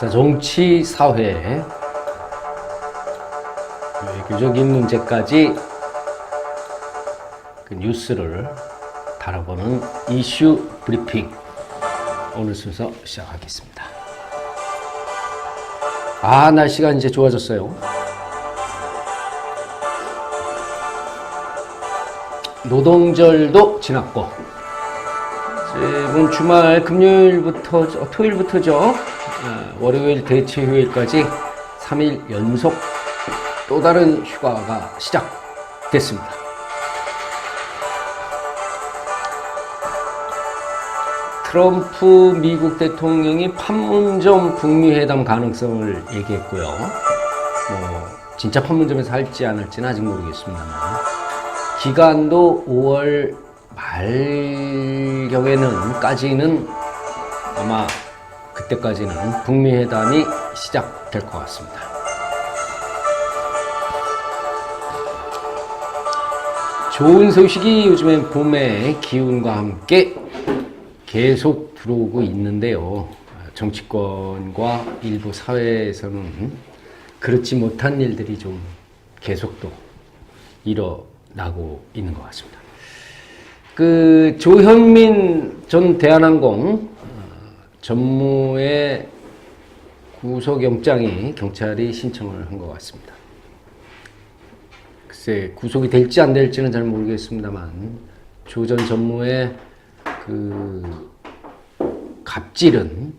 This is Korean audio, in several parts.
자, 정치, 사회, 외교적인 문제까지 그 뉴스를 다뤄보는 이슈 브리핑. 오늘 순서 시작하겠습니다. 아, 날씨가 이제 좋아졌어요. 노동절도 지났고, 이번 주말 금요일부터, 어, 토요일부터죠. 어, 월요일 대체 휴일까지 3일 연속 또 다른 휴가가 시작됐습니다. 트럼프 미국 대통령이 판문점 북미 회담 가능성을 얘기했고요. 뭐 진짜 판문점에서 할지 안 할지는 아직 모르겠습니다만 기간도 5월 말경에는까지는 아마 그때까지는 북미 회담이 시작될 것 같습니다. 좋은 소식이 요즘엔 봄의 기운과 함께 계속 들어오고 있는데요. 정치권과 일부 사회에서는 그렇지 못한 일들이 좀 계속 또 일어나고 있는 것 같습니다. 그 조현민 전 대한항공 어, 전무의 구속영장이 경찰이 신청을 한 것 같습니다. 글쎄 구속이 될지 안 될지는 잘 모르겠습니다만 조 전 전무의 그 갑질은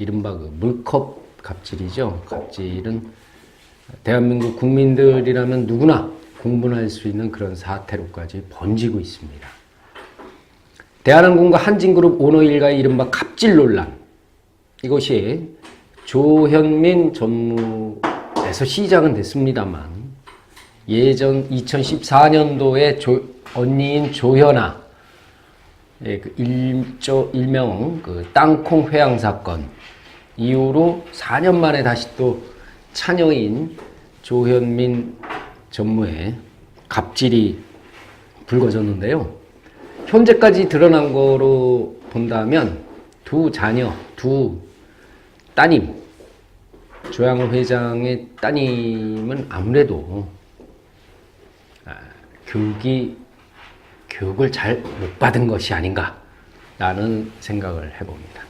이른바 그 물컵 갑질이죠. 갑질은 대한민국 국민들이라면 누구나 공분할 수 있는 그런 사태로까지 번지고 있습니다. 대한항공과 한진그룹 오너 일가의 이른바 갑질 논란 이것이 조현민 전무에서 시작은 됐습니다만 예전 2014년도에 조, 언니인 조현아 예, 그 일조 일명 그 땅콩 회항 사건 이후로 4년 만에 다시 또 차녀인 조현민 전무의 갑질이 불거졌는데요. 현재까지 드러난 거로 본다면 두 자녀, 두 따님, 조양호 회장의 따님은 아무래도 아, 교육이 교육을 잘 못 받은 것이 아닌가라는 생각을 해봅니다.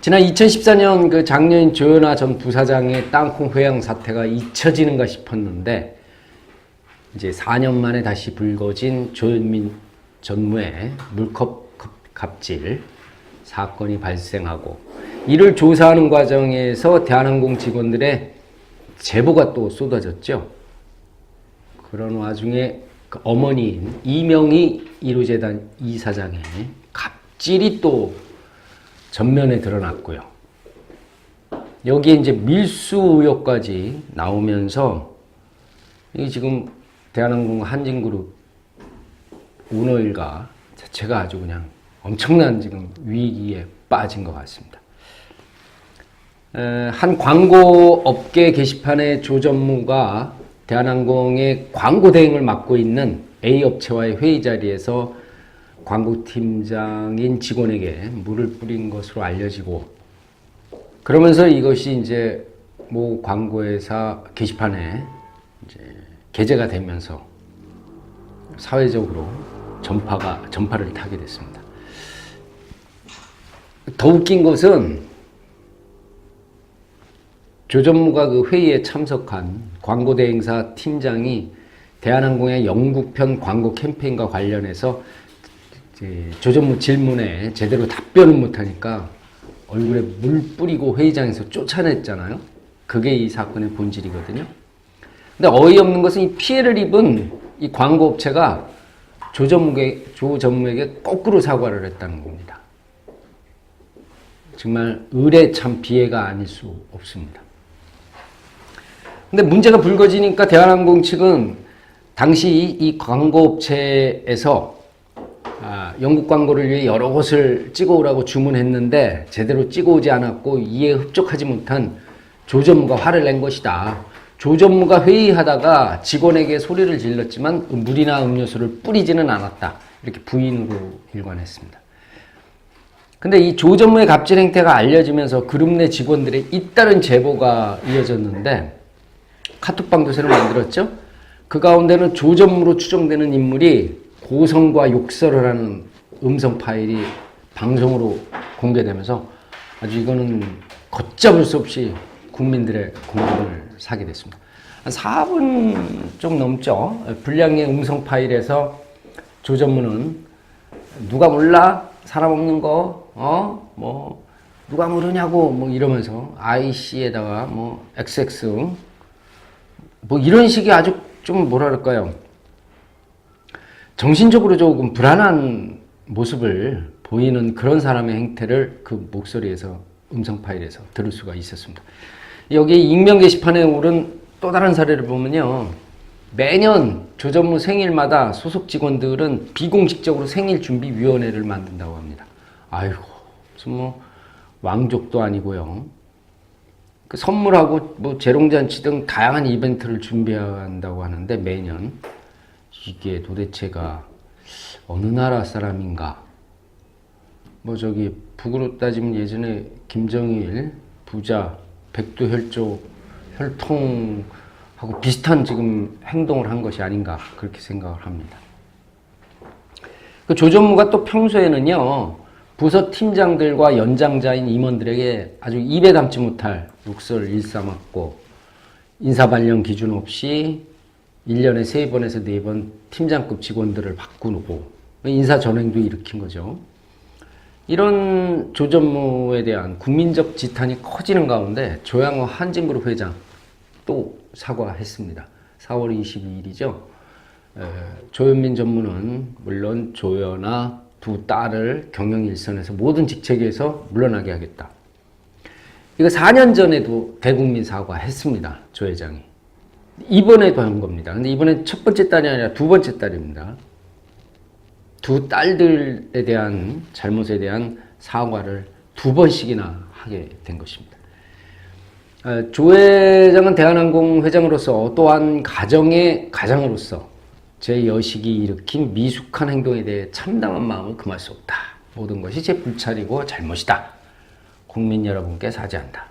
지난 2014년 그 작년인 조현아 전 부사장의 땅콩 회항 사태가 잊혀지는가 싶었는데 이제 4년 만에 다시 불거진 조현민 전무의 물컵 갑질 사건이 발생하고 이를 조사하는 과정에서 대한항공 직원들의 제보가 또 쏟아졌죠. 그런 와중에 그 어머니인 이명희 1호재단 이사장의 갑질이 또 전면에 드러났고요. 여기에 이제 밀수 의혹까지 나오면서 이 지금 대한항공 한진그룹 오너일가 자체가 아주 그냥 엄청난 지금 위기에 빠진 것 같습니다. 에, 한 광고 업계 게시판에 조 전무가 대한항공의 광고 대행을 맡고 있는 A 업체와의 회의 자리에서 광고팀장인 직원에게 물을 뿌린 것으로 알려지고 그러면서 이것이 이제 모 광고회사 게시판에 이제 게재가 되면서 사회적으로 전파가 전파를 타게 됐습니다. 더 웃긴 것은 조 전무가 그 회의에 참석한 광고 대 행사 팀장이 대한항공의 영국편 광고 캠페인과 관련해서 조 전무 질문에 제대로 답변을 못하니까 얼굴에 물 뿌리고 회의장에서 쫓아냈잖아요. 그게 이 사건의 본질이거든요. 근데 어이없는 것은 이 피해를 입은 이 광고 업체가 조 전무에게, 조 전무에게 거꾸로 사과를 했다는 겁니다. 정말 의례 참 비애가 아닐 수 없습니다. 근데 문제가 불거지니까 대한항공 측은 당시 이 광고업체에서 아, 영국 광고를 위해 여러 곳을 찍어오라고 주문했는데 제대로 찍어오지 않았고 이에 흡족하지 못한 조 전무가 화를 낸 것이다. 조 전무가 회의하다가 직원에게 소리를 질렀지만 물이나 음료수를 뿌리지는 않았다. 이렇게 부인으로 일관했습니다. 근데 이 조전무의 갑질 행태가 알려지면서 그룹 내 직원들의 잇따른 제보가 이어졌는데 카톡방도 새로 만들었죠. 그 가운데는 조전무로 추정되는 인물이 고성과 욕설을 하는 음성 파일이 방송으로 공개되면서 아주 이거는 걷잡을 수 없이 국민들의 공분을 사게 됐습니다. 한 4분 좀 넘죠. 분량의 음성 파일에서 조전무는 누가 몰라? 사람 없는 거, 어? 뭐, 누가 모르냐고, 뭐 이러면서 IC에다가 뭐 XX, 뭐 이런 식의 아주 좀 뭐랄까요. 정신적으로 조금 불안한 모습을 보이는 그런 사람의 행태를 그 목소리에서 음성 파일에서 들을 수가 있었습니다. 여기 익명 게시판에 오른 또 다른 사례를 보면요. 매년 조전무 생일마다 소속 직원들은 비공식적으로 생일 준비 위원회를 만든다고 합니다. 아이고, 무슨 뭐 왕족도 아니고요. 그 선물하고 뭐 재롱잔치 등 다양한 이벤트를 준비한다고 하는데 매년 이게 도대체가 어느 나라 사람인가? 뭐 저기 북으로 따지면 예전에 김정일 부자 백두혈조 혈통하고 비슷한 지금 행동을 한 것이 아닌가 그렇게 생각을 합니다. 그 조전무가 또 평소에는요 부서 팀장들과 연장자인 임원들에게 아주 입에 담지 못할 욕설을 일삼았고 인사 발령 기준 없이 1년에 3번에서 4번 팀장급 직원들을 바꾸고 인사 전횡도 일으킨 거죠. 이런 조전무에 대한 국민적 지탄이 커지는 가운데 조양호 한진그룹 회장 또 사과했습니다. 4월 22일이죠. 조현민 전무는 물론 조연아 두 딸을 경영 일선에서 모든 직책에서 물러나게 하겠다. 이거 4년 전에도 대국민 사과했습니다. 조 회장이. 이번에도 한 겁니다. 근데 이번엔 첫 번째 딸이 아니라 두 번째 딸입니다. 두 딸들에 대한 잘못에 대한 사과를 두 번씩이나 하게 된 것입니다. 아, 조 회장은 대한항공 회장으로서 또한 가정의 가장으로서 제 여식이 일으킨 미숙한 행동에 대해 참담한 마음을 금할 수 없다. 모든 것이 제 불찰이고 잘못이다. 국민 여러분께 사죄한다.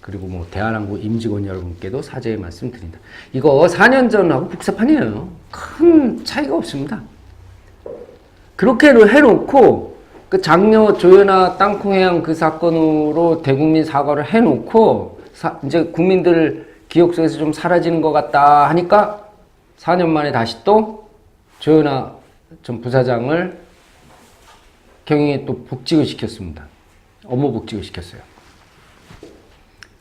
그리고 뭐 대한항공 임직원 여러분께도 사죄의 말씀 드린다. 이거 4년 전하고 복사판이에요. 큰 차이가 없습니다. 그렇게 해놓고 그 장녀 조연아 땅콩해양 그 사건으로 대국민 사과를 해놓고 사, 이제 국민들 기억 속에서 좀 사라지는 것 같다 하니까 4년 만에 다시 또 조연아 전 부사장을 경영에 또 복직을 시켰습니다. 업무 복직을 시켰어요.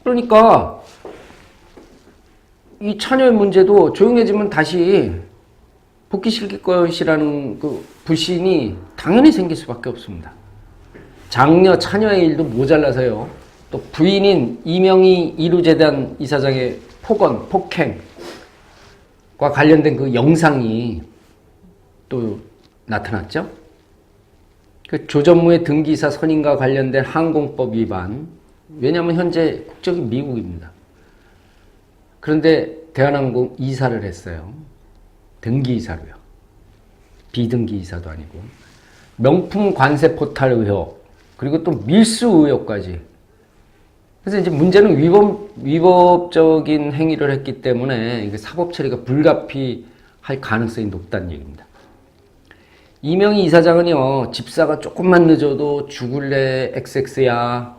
그러니까 이 차녀의 문제도 조용해지면 다시 복귀시킬 것이라는 그 불신이 당연히 생길 수밖에 없습니다. 장녀, 차녀의 일도 모자라서요. 또 부인인 이명희 이루재단 이사장의 폭언, 폭행과 관련된 그 영상이 또 나타났죠. 그 조전무의 등기사 선임과 관련된 항공법 위반. 왜냐하면 현재 국적이 미국입니다. 그런데 대한항공 이사를 했어요. 등기이사로요. 비등기이사도 아니고. 명품 관세 포탈 의혹, 그리고 또 밀수 의혹까지. 그래서 이제 문제는 위법, 위법적인 행위를 했기 때문에 사법 처리가 불가피할 가능성이 높다는 얘기입니다. 이명희 이사장은요, 집사가 조금만 늦어도 죽을래 XX야,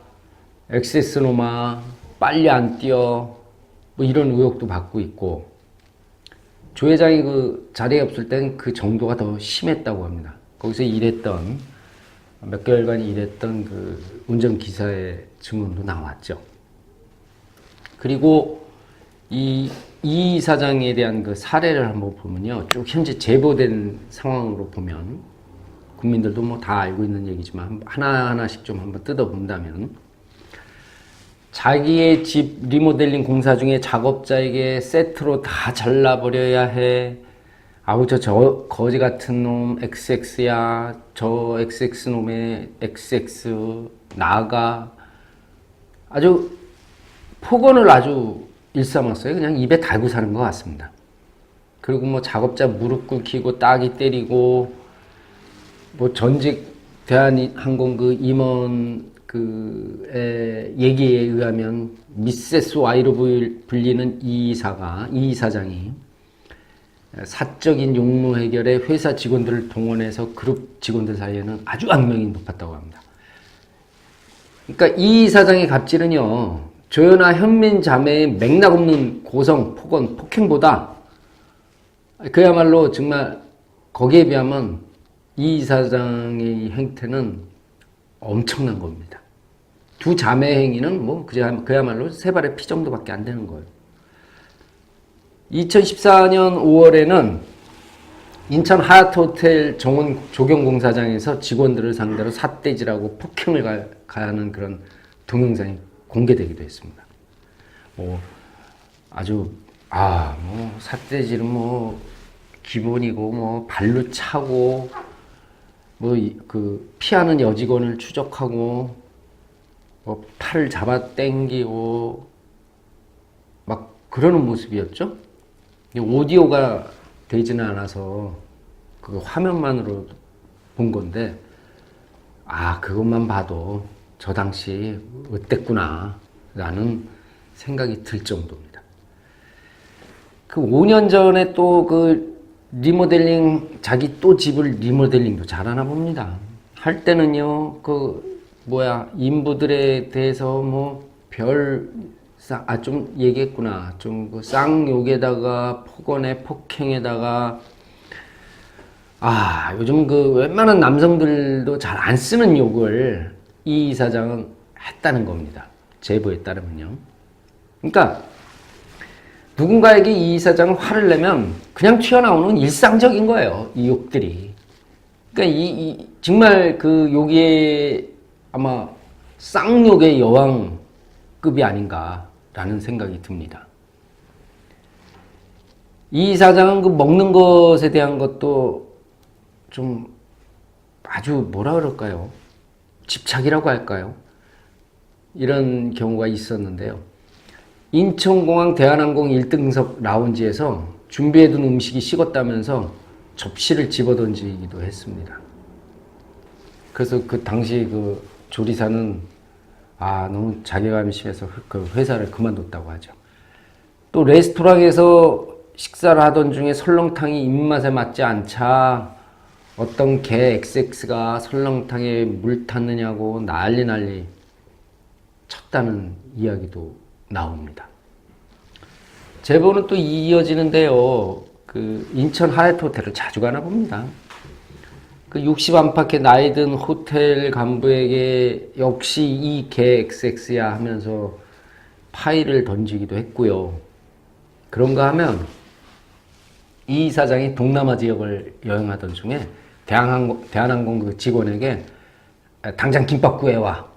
XS노마, 빨리 안 뛰어, 뭐 이런 의혹도 받고 있고, 조 회장이 그 자리에 없을 땐 그 정도가 더 심했다고 합니다. 거기서 일했던 몇 개월간 일했던 그 운전 기사의 증언도 나왔죠. 그리고 이, 이 사장에 대한 그 사례를 한번 보면요. 쭉 현재 제보된 상황으로 보면 국민들도 뭐 다 알고 있는 얘기지만 하나하나씩 좀 한번 뜯어본다면 자기의 집 리모델링 공사 중에 작업자에게 세트로 다 잘라버려야 해. 아우 저, 저 거지 같은 놈 XX야 저 XX 놈의 XX 나가 아주 폭언을 아주 일삼았어요. 그냥 입에 달고 사는 것 같습니다. 그리고 뭐 작업자 무릎 꿇히고 따기 때리고 뭐 전직 대한항공 그 임원 그의 얘기에 의하면 미세스 Y로 불- 불리는 이 이사가 이 이사장이 사적인 용무 해결에 회사 직원들을 동원해서 그룹 직원들 사이에는 아주 악명이 높았다고 합니다. 그러니까 이 이사장의 갑질은요 조연아 현민 자매의 맥락 없는 고성 폭언 폭행보다 그야말로 정말 거기에 비하면 이 이사장의 행태는 엄청난 겁니다. 두 자매 행위는 뭐 그야- 그야말로 세 발의 피 정도밖에 안 되는 거예요. 2014년 5월에는 인천 하얏트 호텔 정원 조경공사장에서 직원들을 상대로 삿대질하고 폭행을 가, 가하는 그런 동영상이 공개되기도 했습니다. 뭐 아주 아뭐 삿대질은 뭐 기본이고 뭐 발로 차고 뭐 그 피하는 여직원을 추적하고 뭐 팔을 잡아 당기고 막 그러는 모습이었죠. 이 오디오가 되지는 않아서 그 화면만으로 본 건데 아 그것만 봐도 저 당시 어땠구나 라는 생각이 들 정도입니다. 그 5년 전에 또 그 리모델링 자기 또 집을 리모델링도 잘하나 봅니다. 할 때는요 그 뭐야 인부들에 대해서 뭐별아좀 얘기했구나 좀 그 쌍욕에다가 폭언에 폭행에다가 아 요즘 그 웬만한 남성들도 잘 안 쓰는 욕을 이 이사장은 했다는 겁니다. 제보에 따르면요. 그러니까 누군가에게 이 이사장은 화를 내면 그냥 튀어나오는 일상적인 거예요. 이 욕들이. 그러니까 이, 이 정말 그 욕의 아마 쌍욕의 여왕급이 아닌가라는 생각이 듭니다. 이 이사장은 그 먹는 것에 대한 것도 좀 아주 뭐라 그럴까요? 집착이라고 할까요? 이런 경우가 있었는데요. 인천공항 대한항공 1등석 라운지에서 준비해둔 음식이 식었다면서 접시를 집어던지기도 했습니다. 그래서 그 당시 그 조리사는 아 너무 자괴감이 심해서 그 회사를 그만뒀다고 하죠. 또 레스토랑에서 식사를 하던 중에 설렁탕이 입맛에 맞지 않자 어떤 개 XX가 설렁탕에 물 탔느냐고 난리 난리 쳤다는 이야기도 나옵니다. 제보는 또 이어지는데요. 그 인천 하얏트 호텔을 자주 가나 봅니다. 그 60 안팎의 나이 든 호텔 간부에게 역시 이 개 XX야 하면서 파일을 던지기도 했고요. 그런가 하면 이 사장이 동남아 지역을 여행하던 중에 대한항공, 대한항공 그 직원에게 당장 김밥 구해와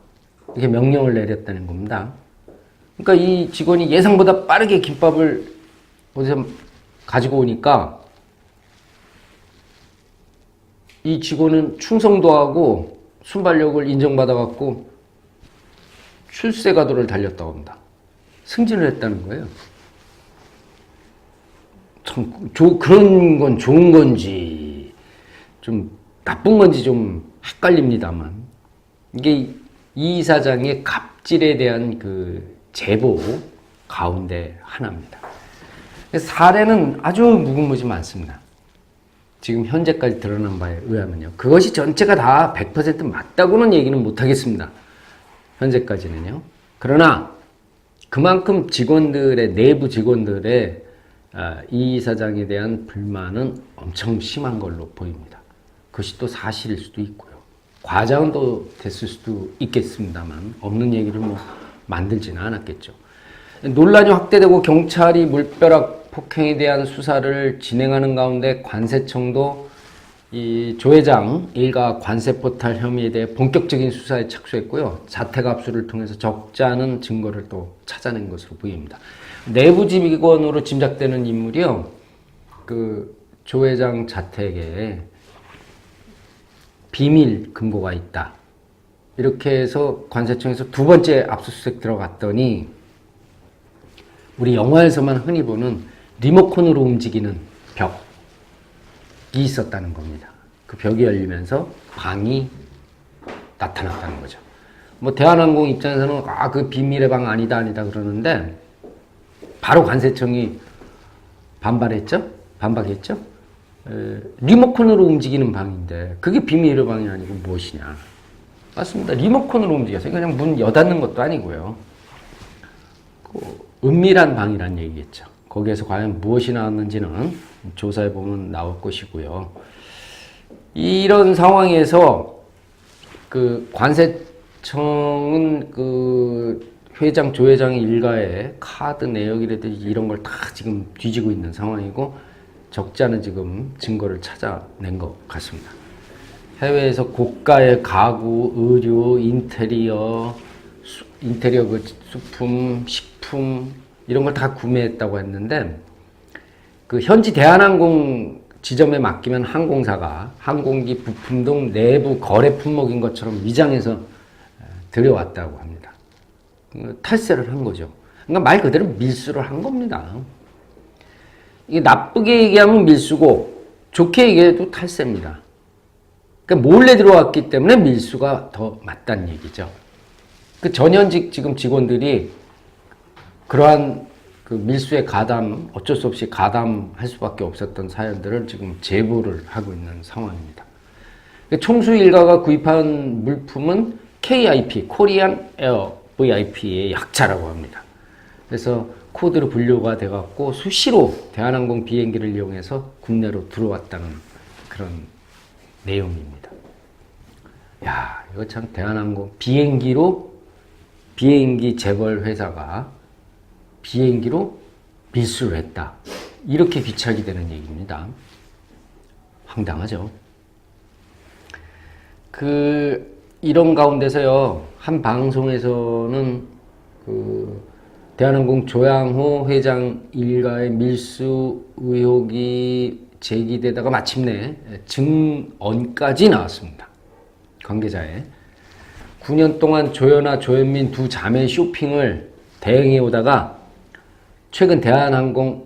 이렇게 명령을 내렸다는 겁니다. 그러니까 이 직원이 예상보다 빠르게 김밥을 어디서 가지고 오니까 이 직원은 충성도하고 순발력을 인정받아갖고 출세 가도를 달렸다고 합니다. 승진을 했다는 거예요. 참, 조, 그런 건 좋은 건지, 좀 나쁜 건지 좀 헷갈립니다만, 이게 이 사장의 갑질에 대한 그 제보 가운데 하나입니다. 사례는 아주 무궁무진 많습니다. 지금 현재까지 드러난 바에 의하면요. 그것이 전체가 다 100% 맞다고는 얘기는 못하겠습니다. 현재까지는요. 그러나 그만큼 직원들의, 내부 직원들의 아, 이 사장에 대한 불만은 엄청 심한 걸로 보입니다. 그것이 또 사실일 수도 있고요. 과장은 또 됐을 수도 있겠습니다만, 없는 얘기를 뭐 만들지는 않았겠죠. 논란이 확대되고 경찰이 물벼락 폭행에 대한 수사를 진행하는 가운데 관세청도 이 조 회장 일가 관세 포탈 혐의에 대해 본격적인 수사에 착수했고요. 자택 압수를 통해서 적지 않은 증거를 또 찾아낸 것으로 보입니다. 내부 직원으로 짐작되는 인물이요. 그 조 회장 자택에 비밀 금고가 있다. 이렇게 해서 관세청에서 두 번째 압수수색 들어갔더니 우리 영화에서만 흔히 보는 리모컨으로 움직이는 벽이 있었다는 겁니다. 그 벽이 열리면서 방이 나타났다는 거죠. 뭐 대한항공 입장에서는 아 그 비밀의 방 아니다 아니다 그러는데 바로 관세청이 반발했죠. 반박했죠. 에, 리모컨으로 움직이는 방인데 그게 비밀의 방이 아니고 무엇이냐. 맞습니다. 리모컨으로 움직여서 그냥 문 여닫는 것도 아니고요. 그 은밀한 방이란 얘기겠죠. 거기에서 과연 무엇이 나왔는지는 조사해 보면 나올 것이고요. 이런 상황에서 그 관세청은 그 회장 조 회장의 일가의 카드 내역이라든지 이런 걸 다 지금 뒤지고 있는 상황이고 적지 않은 지금 증거를 찾아낸 것 같습니다. 해외에서 고가의 가구, 의류, 인테리어, 수- 인테리어 그 수품, 식품 이런 걸 다 구매했다고 했는데 그 현지 대한항공 지점에 맡기면 항공사가 항공기 부품 등 내부 거래 품목인 것처럼 위장해서 들여왔다고 합니다. 그 탈세를 한 거죠. 그러니까 말 그대로 밀수를 한 겁니다. 이게 나쁘게 얘기하면 밀수고 좋게 얘기해도 탈세입니다. 그러니까 몰래 들어왔기 때문에 밀수가 더 맞다는 얘기죠. 그 전현직 지금 직원들이 그러한 그 밀수에 가담 어쩔 수 없이 가담할 수밖에 없었던 사연들을 지금 제보를 하고 있는 상황입니다. 그 총수 일가가 구입한 물품은 KIP 코리안 에어 VIP의 약자라고 합니다. 그래서 코드로 분류가 돼갖고 수시로 대한항공 비행기를 이용해서 국내로 들어왔다는 그런 내용입니다. 야, 이거 참 대한항공 비행기로 비행기 재벌 회사가 비행기로 밀수를 했다. 이렇게 귀착이 되는 얘기입니다. 황당하죠. 그 이런 가운데서요 한 방송에서는 그 대한항공 조양호 회장 일가의 밀수 의혹이 제기되다가 마침내 증언까지 나왔습니다. 관계자의 9년 동안 조연아 조현민 두 자매 쇼핑을 대행해 오다가 최근 대한항공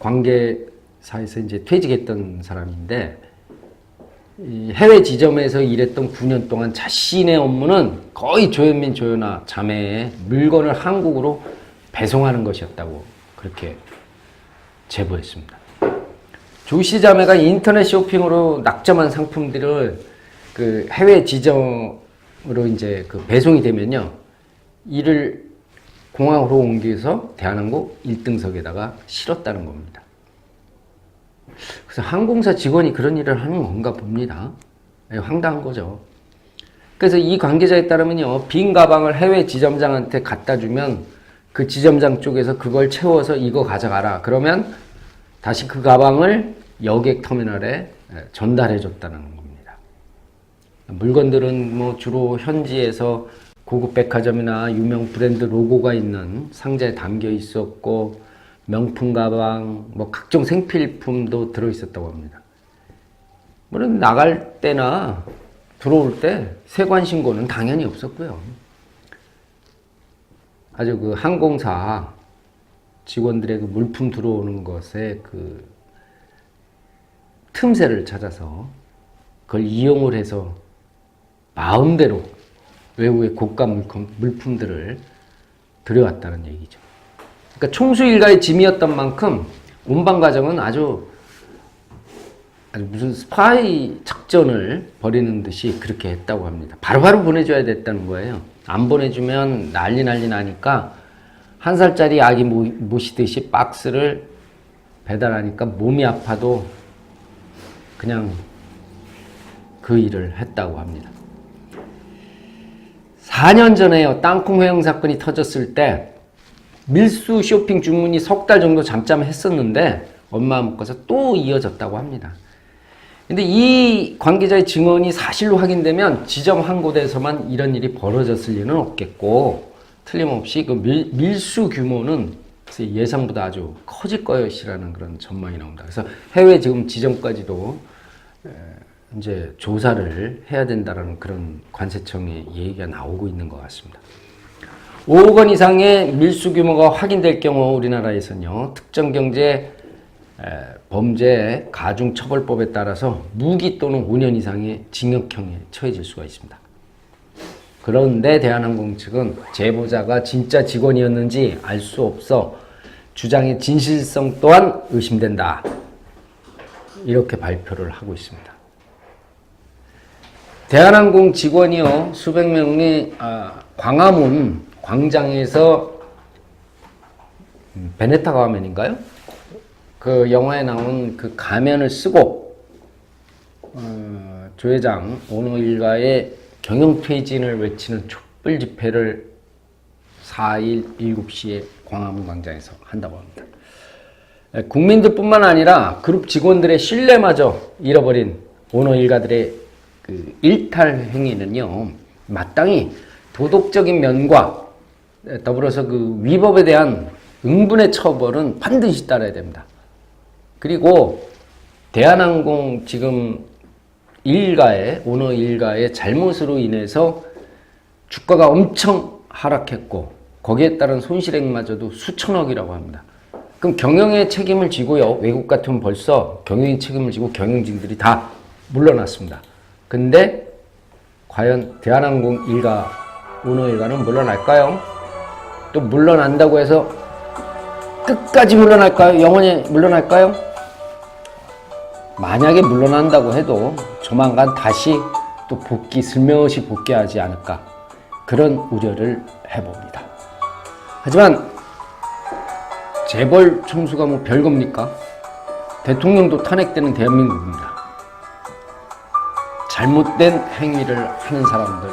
관계사에서 이제 퇴직했던 사람인데 이 해외 지점에서 일했던 9년 동안 자신의 업무는 거의 조현민 조연아 자매의 물건을 한국으로 배송하는 것이었다고 그렇게 제보했습니다. 조씨 자매가 인터넷 쇼핑으로 낙점한 상품들을 그 해외 지점으로 이제 그 배송이 되면요. 이를 공항으로 옮겨서 대한항공 1등석에다가 실었다는 겁니다. 그래서 항공사 직원이 그런 일을 하는 건가 봅니다. 예, 황당한 거죠. 그래서 이 관계자에 따르면요, 빈 가방을 해외 지점장한테 갖다 주면 그 지점장 쪽에서 그걸 채워서 이거 가져가라. 그러면 다시 그 가방을 여객 터미널에 예, 전달해 줬다는 겁니다. 물건들은 뭐 주로 현지에서 고급 백화점이나 유명 브랜드 로고가 있는 상자에 담겨 있었고 명품 가방, 뭐 각종 생필품도 들어 있었다고 합니다. 물론 나갈 때나 들어올 때 세관 신고는 당연히 없었고요. 아주 그 항공사 직원들의 그 물품 들어오는 것에 그 틈새를 찾아서 그걸 이용을 해서 마음대로 외국의 고가 물품, 물품 들을 들여왔다는 얘기죠. 그러니까 총수 일가의 짐이었던 만큼 운반 과정은 아주 아주 무슨 스파이 작전을 벌이는 듯이 그렇게 했다고 합니다. 바로바로 보내줘야 됐다는 거예요. 안 보내주면 난리 난리 나니까 한 살짜리 아기 모- 모시듯이 박스를 배달하니까 몸이 아파도 그냥 그 일을 했다고 합니다. 4년 전에요. 땅콩 회영 사건이 터졌을 때 밀수 쇼핑 주문이 석 달 정도 잠잠했었는데 엄마 먹고서 또 이어졌다고 합니다. 근데 이 관계자의 증언이 사실로 확인되면 지점 한 곳에서만 이런 일이 벌어졌을 리는 없겠고 틀림없이 그 밀, 밀수 규모는 예상보다 아주 커질 것이라는 그런 전망이 나옵니다. 그래서 해외 지금 지점까지도 에, 이제 조사를 해야 된다라는 그런 관세청의 얘기가 나오고 있는 것 같습니다. 5억 원 이상의 밀수 규모가 확인될 경우 우리나라에서는요 특정 경제 에, 범죄 가중 처벌법에 따라서 무기 또는 5년 이상의 징역형에 처해질 수가 있습니다. 그런데 대한항공 측은 제보자가 진짜 직원이었는지 알 수 없어 주장의 진실성 또한 의심된다. 이렇게 발표를 하고 있습니다. 대한항공 직원이요 수백 명이 아, 광화문 광장에서 음, 베네타 가면인가요? 그 영화에 나온 그 가면을 쓰고 어, 조 회장 오노 일가의 경영 퇴진을 외치는 촛불 집회를 4일 7시에 광화문 광장에서 한다고 합니다. 에, 국민들뿐만 아니라 그룹 직원들의 신뢰마저 잃어버린 오너 일가들의 그 일탈 행위는요 마땅히 도덕적인 면과 에, 더불어서 그 위법에 대한 응분의 처벌은 반드시 따라야 됩니다. 그리고 대한항공 지금 일가의 오너 일가의 잘못으로 인해서 주가가 엄청 하락했고 거기에 따른 손실액마저도 수천억이라고 합니다. 그럼 경영의 책임을 지고요. 외국 같으면 벌써 경영의 책임을 지고 경영진들이 다 물러났습니다. 근데 과연 대한항공 일가 오너 일가는 물러날까요? 또 물러난다고 해서 끝까지 물러날까요? 영원히 물러날까요? 만약에 물러난다고 해도 조만간 다시 또 복귀, 슬며시 복귀하지 않을까. 그런 우려를 해봅니다. 하지만 재벌 총수가 뭐 별겁니까? 대통령도 탄핵되는 대한민국입니다. 잘못된 행위를 하는 사람들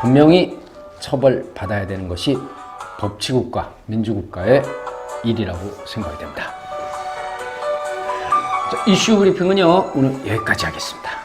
분명히 처벌받아야 되는 것이 법치국가, 민주국가의 일이라고 생각이 됩니다. 자, 이슈 브리핑은요, 오늘 여기까지 하겠습니다.